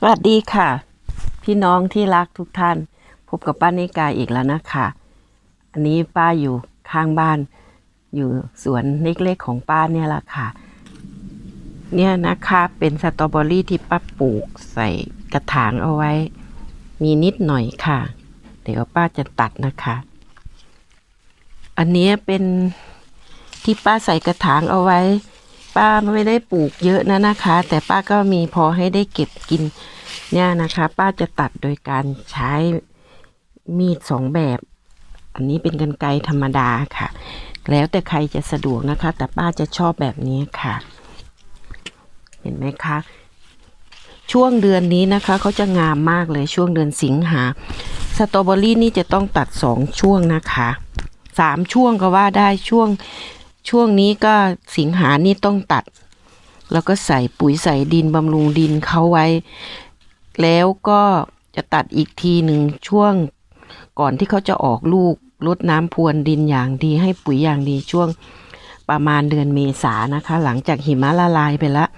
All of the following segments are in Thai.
สวัสดีค่ะ พี่น้องที่รักทุกท่าน พบกับป้านิกาอีกแล้วนะคะ อันนี้ป้าอยู่ข้างบ้าน อยู่สวนเล็กๆของป้าเนี่ยแหละค่ะ เนี่ยนะคะเป็นสตรอเบอรี่ที่ป้าปลูกใส่กระถางเอาไว้ มีนิดหน่อยค่ะ เดี๋ยวป้าจะตัดนะคะ อันนี้เป็นที่ป้าใส่กระถางเอาไว้ ป้าไม่ได้ปลูกเยอะนะนะคะ แต่ป้าก็มีพอให้ได้เก็บกินเนี่ยนะคะ ป้าจะตัดโดยการใช้มีดสองแบบ อันนี้เป็นกันไกรธรรมดาค่ะ แล้วแต่ใครจะสะดวกนะคะ แต่ป้าจะชอบแบบนี้ค่ะ เห็นไหมคะ ช่วงเดือนนี้นะคะเขาจะงามมากเลยช่วงเดือนสิงหาสตรอเบอรี่นี่จะต้องตัดสองช่วงนะคะสามช่วงก็ว่าได้ช่วง ช่วงนี้ก็สิงหานี่ต้องตัด แล้วก็ใส่ปุ๋ยใส่ดินบำรุงดินเขาไว้ แล้วก็จะตัดอีกทีหนึ่งช่วงก่อนที่เขาจะออกลูกลดน้ำพรวนดินอย่างดีให้ปุ๋ยอย่างดีช่วงประมาณเดือนเมษานะคะ หลังจากหิมะละลายไปแล้ว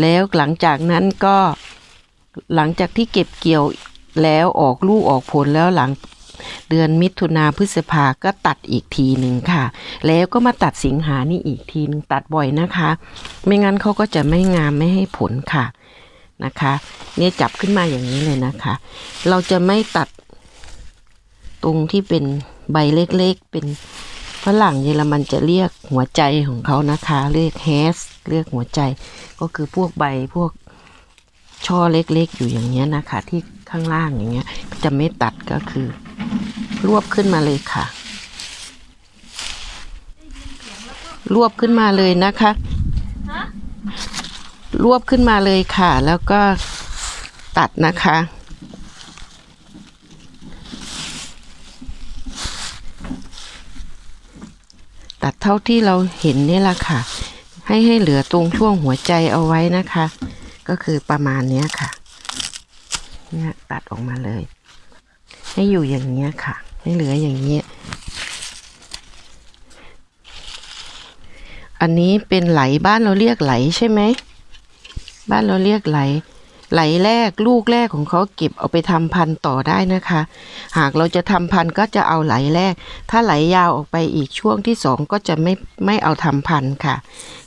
แล้วหลังจากนั้นก็หลังจากที่เก็บเกี่ยวแล้วออกลูกออกผลแล้วหลัง เดือนมิถุนาพฤษภาก็ตัดอีกทีหนึ่งค่ะ แล้วก็มาตัดสิงหานี่อีกทีหนึงตัดบ่อยนะคะ ไม่งั้นเขาก็จะไม่งามไม่ให้ผลค่ะนะคะเนี่ยจับขึ้นมาอย่างนี้เลยนะคะ เราจะไม่ตัดตรงที่เป็นใบเล็กๆ เป็นฝรั่งเยอรมันจะเรียกหัวใจของเขานะคะ เรียกแฮสเรียกหัวใจ ก็คือพวกใบพวกช่อเล็กๆ อยู่อย่างเงี้ยนะคะ ที่ข้างล่างอย่างเงี้ยจะไม่ตัดก็คือ รวบขึ้นมาเลยค่ะ รวบขึ้นมาเลยนะคะ รวบขึ้นมาเลยค่ะ แล้วก็ตัดนะคะ ตัดเท่าที่เราเห็นนี่แหละค่ะ ให้ให้เหลือตรงช่วงหัวใจเอาไว้นะคะ ก็คือประมาณนี้ค่ะ เนี่ยตัดออกมาเลย ให้อยู่อย่างเงี้ค่ะ ให้เหลืออย่างเงี้ อันนี้เป็นไหลบ้านเราเรียกไหลใช่ไหม บ้านเราเรียกไหล ไหลแรกลูกแรกของเขาเก็บเอาไปทำพันธุ์ต่อได้นะคะ หากเราจะทำพันธุ์ก็จะเอาไหลแรก ถ้าไหลยาวออกไปอีกช่วงที่สองก็จะไม่ไม่เอาทำพันธุ์ค่ะ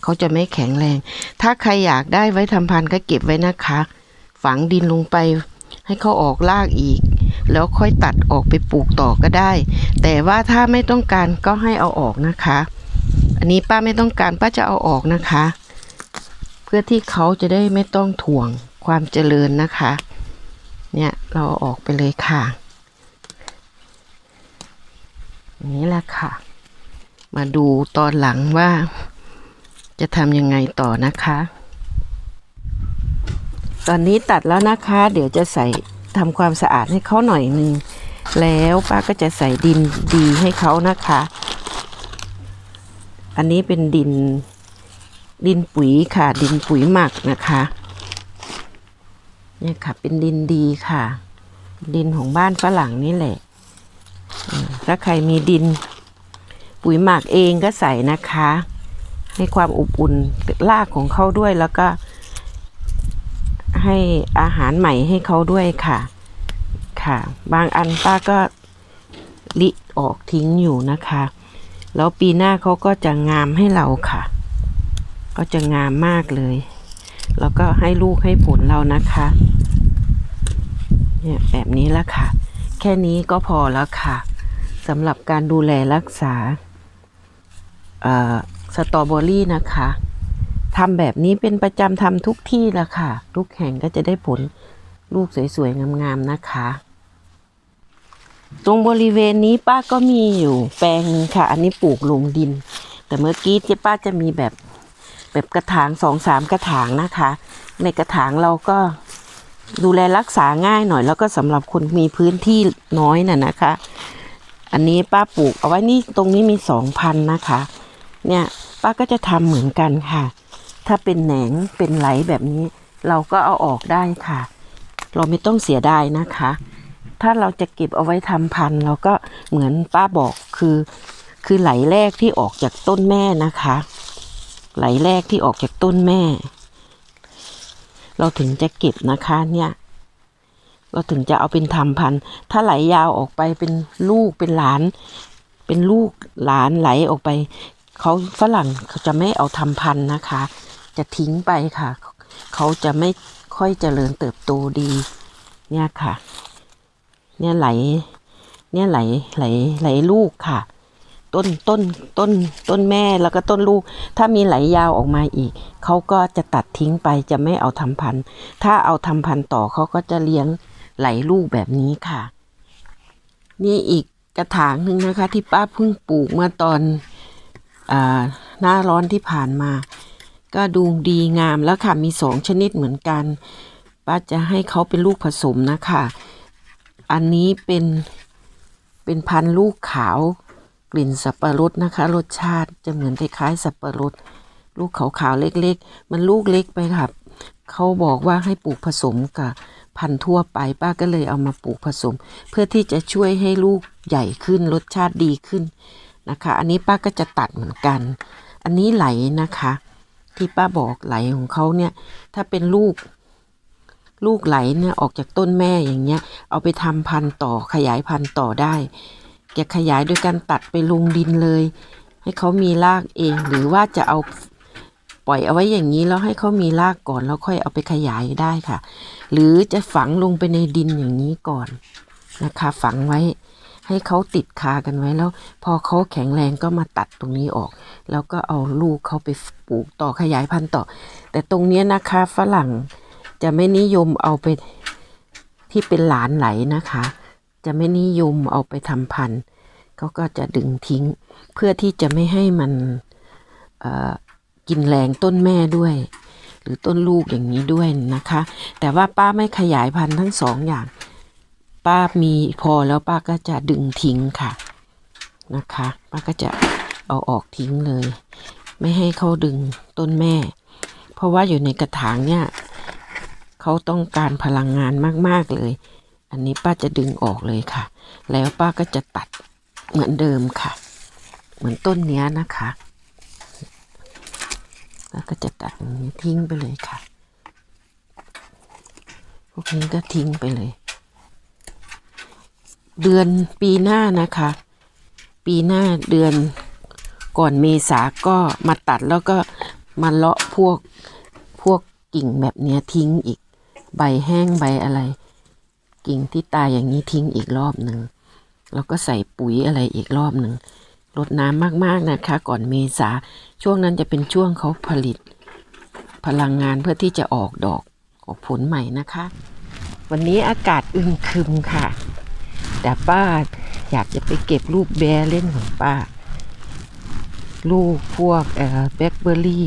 เขาจะไม่แข็งแรง ถ้าใครอยากได้ไว้ทำพันธุ์ก็เก็บไว้นะคะ ฝังดินลงไปให้เขาออกรากอีก แล้วค่อยตัดออกไปปลูกต่อก็ได้ แต่ว่าถ้าไม่ต้องการก็ให้เอาออกนะคะ อันนี้ป้าไม่ต้องการป้าจะเอาออกนะคะ เพื่อที่เขาจะได้ไม่ต้องถ่วงความเจริญนะคะ เนี่ยเราเอาออกไปเลยค่ะนี้แหละค่ะ มาดูตอนหลังว่าจะทำยังไงต่อนะคะ ตอนนี้ตัดแล้วนะคะ เดี๋ยวจะใส่ ทำความสะอาดให้เขาหน่อยหนึงแล้วป้าก็จะใส่ดินดีให้เขานะคะ อันนี้เป็นดินดินปุ๋ยค่ะ ดินปุ๋ยหมักนะคะเนี่ยค่ะ เป็นดินดีค่ะ ดินของบ้านฝรั่งนี่แหละ ถ้าใครมีดินปุ๋ยหมักเองก็ใส่นะคะ ให้ความอบอุ่นรากของเขาด้วยแล้วก็ ให้อาหารใหม่ให้เขาด้วยค่ะ ค่ะ บางอันป้าก็ลิออกทิ้งอยู่นะคะ แล้วปีหน้าเขาก็จะงามให้เราค่ะ ก็จะงามมากเลย แล้วก็ให้ลูกให้ผลเรานะคะ เนี่ยแบบนี้ละค่ะ แค่นี้ก็พอแล้วค่ะสำหรับการดูแลรักษาสตรอเบอรี่นะคะ ทำแบบนี้เป็นประจำทำทุกที่ละค่ะ ทุกแห่งก็จะได้ผลลูกสวยๆ งามๆ นะคะ ตรงบริเวณนี้ป้าก็มีอยู่แปลงนึงค่ะ อันนี้ปลูกลงดิน แต่เมื่อกี้ที่ป้าจะมีแบบแบบกระถางสองสามกระถางนะคะ ในกระถางเราก็ดูแลรักษาง่ายหน่อย แล้วก็สำหรับคนมีพื้นที่น้อยน่ะนะคะ อันนี้ป้าปลูกเอาไว้นี่ตรงนี้มีสองพันนะคะ เนี่ยป้าก็จะทำเหมือนกันค่ะ ถ้าเป็นแหนงเป็นไหลแบบนี้ เราก็เอาออกได้ค่ะ เราไม่ต้องเสียดายนะคะ ถ้าเราจะเก็บเอาไว้ทำพันธุ์เราก็เหมือนป้าบอกคือ คือไหลแรกที่ออกจากต้นแม่นะคะ ไหลแรกที่ออกจากต้นแม่ เราถึงจะเก็บนะคะเนี่ยเราถึงจะเอาเป็นทำพันธุ์ ถ้าไหลยาวออกไปเป็นลูกเป็นหลาน เป็นลูกหลานไหลออกไป เขาฝรั่งเขาจะไม่เอาทำพันธุ์นะคะ จะทิ้งไปค่ะ เขาจะไม่ค่อยเจริญเติบโตดี เนี่ยค่ะ เนี่ยไหล เนี่ยไหลไหลไหลลูกค่ะ ต้นต้นต้นต้นแม่แล้วก็ต้นลูก ถ้ามีไหลยาวออกมาอีก เขาก็จะตัดทิ้งไปจะไม่เอาทำพันธุ์ ถ้าเอาทำพันธุ์ต่อเขาก็จะเลี้ยงไหลลูกแบบนี้ค่ะ นี่อีกกระถางหนึ่งนะคะ ที่ป้าเพิ่งปลูกเมื่อตอนอหน้าร้อนที่ผ่านมา ก็ดูดีงามแล้วค่ะ มีสองชนิดเหมือนกัน ป้าจะให้เขาเป็นลูกผสมนะคะ อันนี้เป็นเป็นพันลูกขาวกลิ่นสับปะรดนะคะ รสชาติจะเหมือนคล้ายๆสับปะรด ลูกขาวๆเล็กๆ มันลูกเล็กไปค่ะเขาบอกว่าให้ปลูกผสมกับพันธุ์ทั่วไปป้าก็เลยเอามาปลูกผสม เพื่อที่จะช่วยให้ลูกใหญ่ขึ้นรสชาติดีขึ้นนะคะ อันนี้ป้าก็จะตัดเหมือนกัน อันนี้ไหลนะคะ ที่ป้าบอกไหลของเขาเนี่ย ถ้าเป็นลูก ลูกไหลเนี่ยออกจากต้นแม่อย่างเงี้ย เอาไปทำพันธุ์ต่อขยายพันธุ์ต่อได้จะขยายโดยการตัดไปลงดินเลย ให้เขามีรากเอง หรือว่าจะเอาปล่อยเอาไว้อย่างนี้แล้วให้เขามีรากก่อนแล้วค่อยเอาไปขยายได้ค่ะ หรือจะฝังลงไปในดินอย่างนี้ก่อนนะคะ ฝังไว้ ให้เขาติดคากันไว้แล้ว พอเขาแข็งแรงก็มาตัดตรงนี้ออก แล้วก็เอาลูกเขาไปปลูกต่อขยายพันธุ์ต่อ แต่ตรงนี้นะคะฝรั่งจะไม่นิยมเอาไปที่เป็นหลานไหลนะคะ จะไม่นิยมเอาไปทำพันธุ์เขาก็จะดึงทิ้ง เพื่อที่จะไม่ให้มันกินแรงต้นแม่ด้วย หรือต้นลูกอย่างนี้ด้วยนะคะ แต่ว่าป้าไม่ขยายพันธุ์ทั้งสองอย่าง ป้ามีพอแล้วป้าก็จะดึงทิ้งค่ะนะคะ ป้าก็จะเอาออกทิ้งเลย ไม่ให้เขาดึงต้นแม่ เพราะว่าอยู่ในกระถางเนี่ยเขาต้องการพลังงานมากๆเลย อันนี้ป้าจะดึงออกเลยค่ะ แล้วป้าก็จะตัดเหมือนเดิมค่ะ เหมือนต้นเนี้ยนะคะป้าก็จะตัดอย่างนี้ทิ้งไปเลยค่ะ พวกนี้ก็ทิ้งไปเลย เดือนปีหน้านะคะ ปีหน้าเดือนก่อนเมษาก็มาตัดแล้วก็มาเลาะพวกพวกกิ่งแบบเนี้ยทิ้งอีก ใบแห้งใบอะไร กิ่งที่ตายอย่างนี้ทิ้งอีกรอบหนึ่งแล้วก็ใส่ปุ๋ยอะไรอีกรอบหนึ่งรดน้ำมากๆนะคะ ก่อนเมษาช่วงนั้นจะเป็นช่วงเขาผลิต พลังงานเพื่อที่จะออกดอกออกผลใหม่นะคะ วันนี้อากาศอึมครึมค่ะ แต่ป้าอยากจะไปเก็บรูปแบร์เล่นของป้า ลูกพวกเอ่อแบล็คเบอร์รี่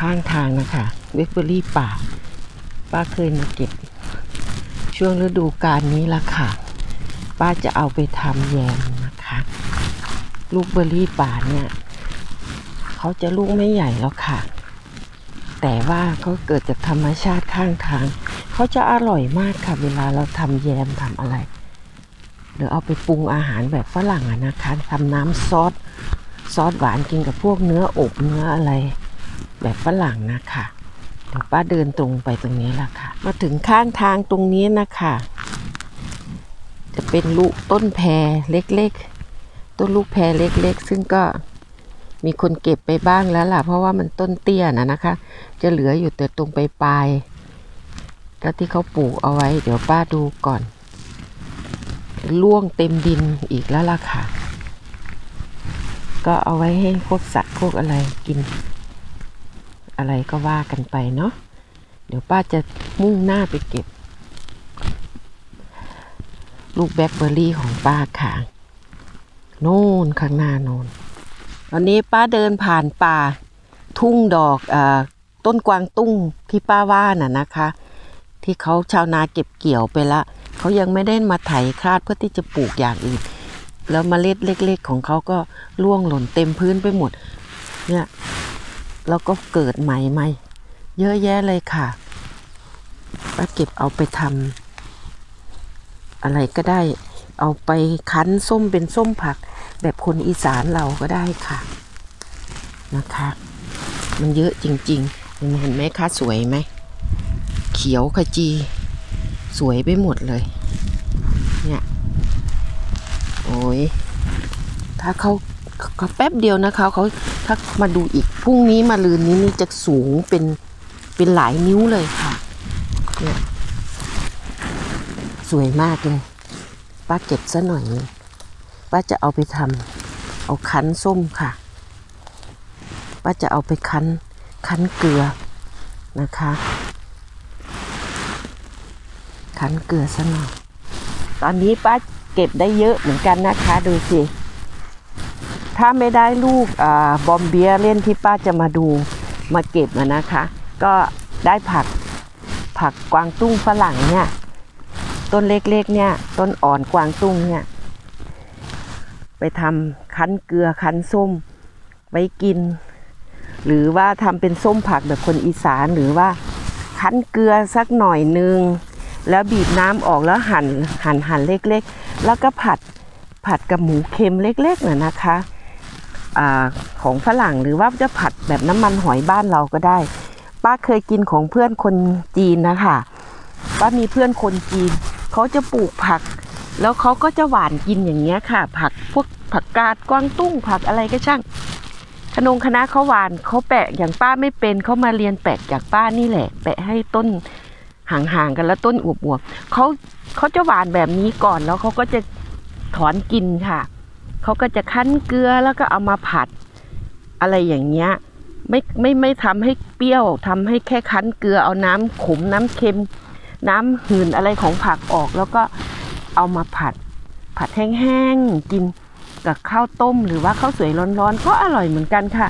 ข้างทางนะคะแบล็คเบอร์รี่ป่า ป้าเคยมาเก็บ ช่วงฤดูกาลนี้ละค่ะ ป้าจะเอาไปทำแยมนะคะ ลูกเบอร์รี่ป่าเนี่ยเขาจะลูกไม่ใหญ่แล้วค่ะ แต่ว่าเขาเกิดจากธรรมชาติข้างทาง เขาจะอร่อยมากค่ะ เวลาเราทำแยมทำอะไรหรือเอาไปปรุงอาหารแบบฝรั่งอะนะคะทำน้ำซอสซอสหวานกินกับพวกเนื้ออบเนื้ออะไร แบบฝรั่งนะคะเดี๋ยวป้าเดินตรงไปตรงนี้ละค่ะ มาถึงข้างทางตรงนี้นะคะ จะเป็นลูกต้นแพรเล็กๆ ต้นลูกแพรเล็กๆ ซึ่งก็มีคนเก็บไปบ้างแล้วล่ะ เพราะว่ามันต้นเตี้ยนะนะคะ จะเหลืออยู่แต่ตรงปลายๆ ก็ที่เขาปลูกเอาไว้ เดี๋ยวป้าดูก่อนล่วงเต็มดินอีกแล้วล่ะค่ะ ก็เอาไว้ให้พวกสัตว์พวกอะไรกิน อะไรก็ว่ากันไปเนาะเดี๋ยวป้าจะมุ่งหน้าไปเก็บ ลูกแบล็คเบอร์รี่ของป้าค่ะ โน่นข้างหน้าโน่นตอนนี้ป้าเดินผ่านป่า ทุ่งดอกอต้นกวางตุ้งที่ป้าว่าน่ะนะคะ ที่เขาชาวนาเก็บเกี่ยวไปละเขายังไม่ได้มาไถคลาดเพื่อที่จะปลูกอย่างอื่น แล้วเมล็ดเล็ก ๆ ของเขาก็ร่วงหล่นเต็มพื้นไปหมด เนี่ยแล้วก็เกิดใหม่ใหม่เยอะแยะเลยค่ะป้าเก็บเอาไปทำอะไรก็ได้ เอาไปคั้นส้มเป็นส้มผัก แบบคนอีสานเราก็ได้ค่ะนะคะ มันเยอะจริงเห็นเห็นไหมคะสวยไหม เขียวขจี สวยไปหมดเลย เนี่ย โอ้ย ถ้าเขาเขาแป๊บเดียวนะคะเขาถ้ามาดูอีกพรุ่งนี้มาลืนนี้นี่จะสูงเป็นเป็นหลายนิ้วเลยค่ะเนี่ยสวยมากเลย ป้าเก็บซะหน่อย ป้าจะเอาไปทำเอาคั้นส้มค่ะ ป้าจะเอาไปคั้นคั้นเกลือนะคะ คั้นเกลือซะหน่อยตอนนี้ป้าเก็บได้เยอะเหมือนกันนะคะดูสิ ถ้าไม่ได้ลูกอบอมเบียเล่นที่ป้าจะมาดูมาเก็บนะคะ ก็ได้ผักผักกวางตุ้งฝรั่งเนี่ย ต้นเล็กๆเนี่ย ต้นอ่อนกวางตุ้งเนี่ย ไปทำคั้นเกลือคั้นส้มไว้กิน หรือว่าทำเป็นส้มผักแบบคนอีสานหรือว่าคั้นเกลือสักหน่อยนึง แล้วบีบน้ำออกแล้วหั่นหั่นหั่นเล็กๆ แล้วก็ผัดผัดกับหมูเค็มเล็กๆน่ะนะคะอของฝรั่งหรือว่าจะผัดแบบน้ำมันหอยบ้านเราก็ได้ ป้าเคยกินของเพื่อนคนจีนนะคะป้ามีเพื่อนคนจีนเขาจะปลูกผัก แล้วเขาก็จะหวานกินอย่างเงี้ยค่ะ ผักพวกผักกาดกวางตุ้งผักอะไรก็ช่างขนงคณะเขาหวานเขาแปะอย่างป้าไม่เป็นเขามาเรียนแปะจากป้านี่แหละ แปะให้ต้น ห่างๆกันแล้วต้นอวบๆเขาเขาจะหวานแบบนี้ก่อนแล้วเขาก็จะถอนกินค่ะเขาก็จะคั้นเกลือแล้วก็เอามาผัด อะไรอย่างเงี้ยไม่ไม่ไม่ทำให้เปรี้ยวทำให้แค่คั้นเกลือเอาน้ำขมน้ำเค็ม น้ำหืนอะไรของผักออก แล้วก็เอามาผัด ผัดแห้งๆกินกับข้าวต้มหรือว่าข้าวสวยร้อนๆ ก็อร่อยเหมือนกันค่ะ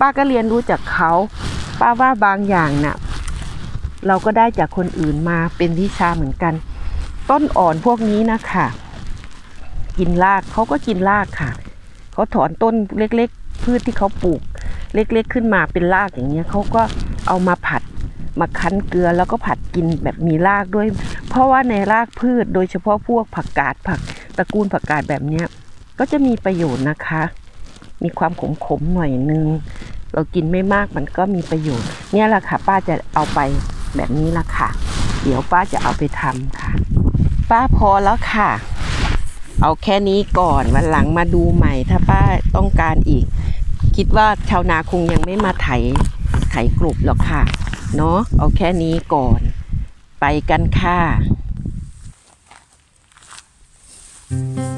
ป้าก็เรียนรู้จากเขา ป้าว่าบางอย่างน่ะ เราก็ได้จากคนอื่นมาเป็นวิชาเหมือนกัน ต้นอ่อนพวกนี้นะคะกินรากเขาก็กินรากค่ะเขาถอนต้นเล็กๆ พืชที่เขาปลูก เล็กๆ ขึ้นมาเป็นรากอย่างเงี้ยเขาก็เอามาผัดมาคั้นเกลือแล้วก็ผัดกินแบบมีรากด้วย เพราะว่าในรากพืชโดยเฉพาะพวกผักกาดผักตระกูลผักกาดแบบเนี้ยก็จะมีประโยชน์นะคะ มีความขมๆหน่อยนึง เรากินไม่มากมันก็มีประโยชน์ เนี่ยแหละค่ะป้าจะเอาไป แบบนี้ละค่ะ เดี๋ยวป้าจะเอาไปทำค่ะ ป้าพอแล้วค่ะ เอาแค่นี้ก่อนวันหลังมาดูใหม่ ถ้าป้าต้องการอีก คิดว่าชาวนาคงยังไม่มาไถไถกรุบหรอกค่ะ เนาะเอาแค่นี้ก่อน ไปกันค่ะใ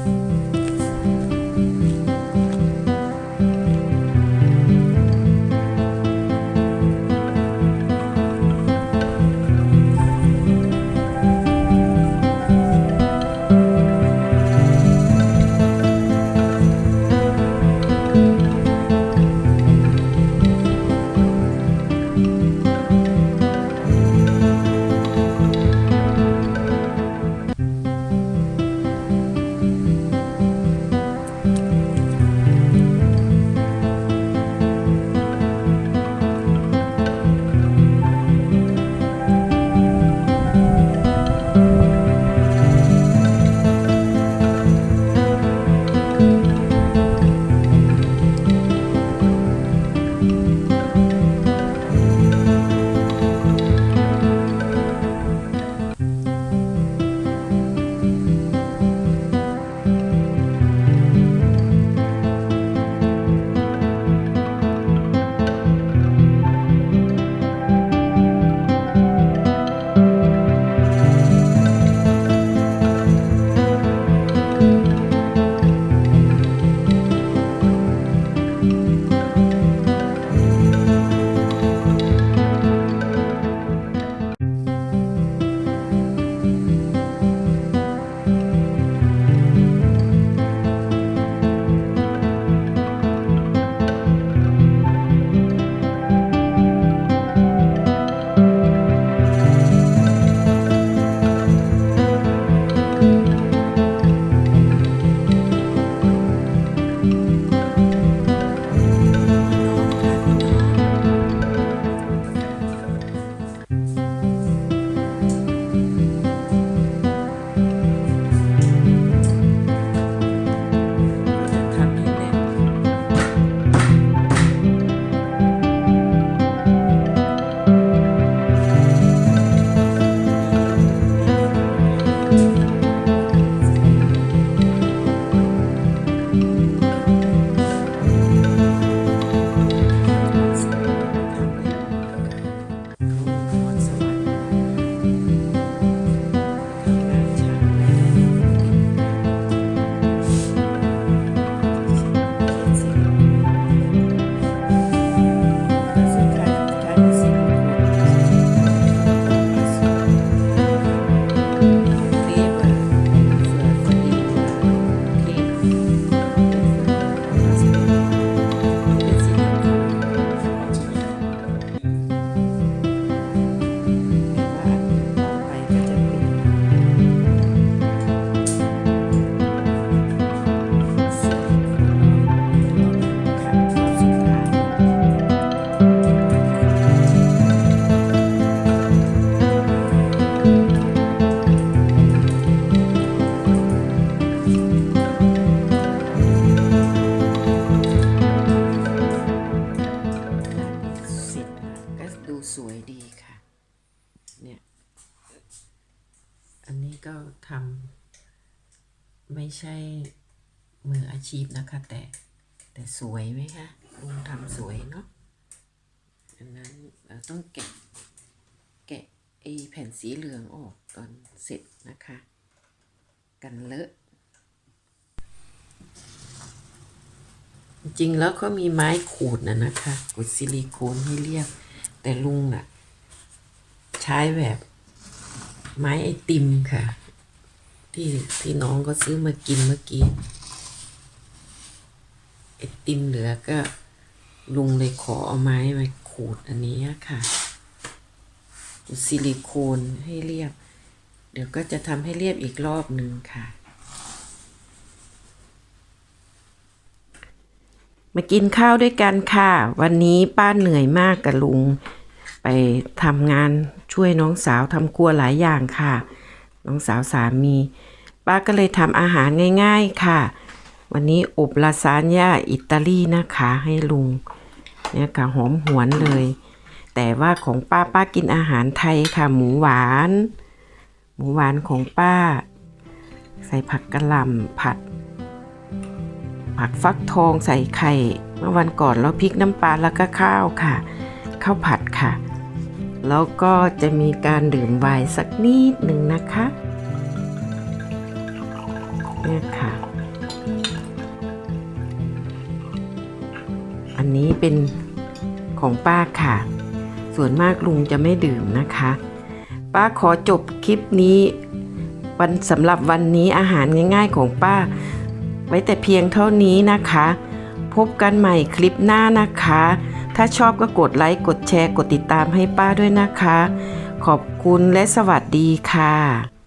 แต่สวยไหมคะลุงทำสวยเนาะอันนั้นเราต้องแกะแกะไอแผ่นสีเหลืองออกตอนเสร็จนะคะ กันเลอะ จริงแล้วก็มีไม้ขูดนะนะคะขูดซิลิโคนให้เรียบ แต่ลุงน่ะ ใช้แบบไม้ไอติมค่ะ ที่ที่น้องก็ซื้อมากินเมื่อกี้ ไอติมเหลือก็ลุงเลยขอเอาไม้มาขูดอันนี้ค่ะขูดซิลิโคนให้เรียบ เดี๋ยวก็จะทำให้เรียบอีกรอบหนึ่งค่ะ มากินข้าวด้วยกันค่ะ วันนี้ป้าเหนื่อยมากกับลุง ไปทำงานช่วยน้องสาวทำครัวหลายอย่างค่ะ น้องสาวสามี ป้าก็เลยทำอาหารง่าย ๆค่ะ วันนี้อบลาซานญ่าอิตาลีนะคะให้ลุง เนี่ยค่ะหอมหวนเลย แต่ว่าของป้าป้ากินอาหารไทยค่ะ หมูหวาน หมูหวานของป้า ใส่ผักกะหล่ำผัด ผักฟักทองใส่ไข่ เมื่อวันก่อนแล้วพริกน้ำปลาแล้วก็ข้าวค่ะ ข้าวผัดค่ะ แล้วก็จะมีการดื่มไวน์สักนิดหนึ่งนะคะเนี่ยค่ะ นี้เป็นของป้าค่ะ ส่วนมากลุงจะไม่ดื่มนะคะ ป้าขอจบคลิปนี้ วันสำหรับวันนี้อาหารง่ายๆของป้า ไว้แต่เพียงเท่านี้นะคะ พบกันใหม่คลิปหน้านะคะ ถ้าชอบก็กดไลค์กดแชร์กดติดตามให้ป้าด้วยนะคะ ขอบคุณและสวัสดีค่ะ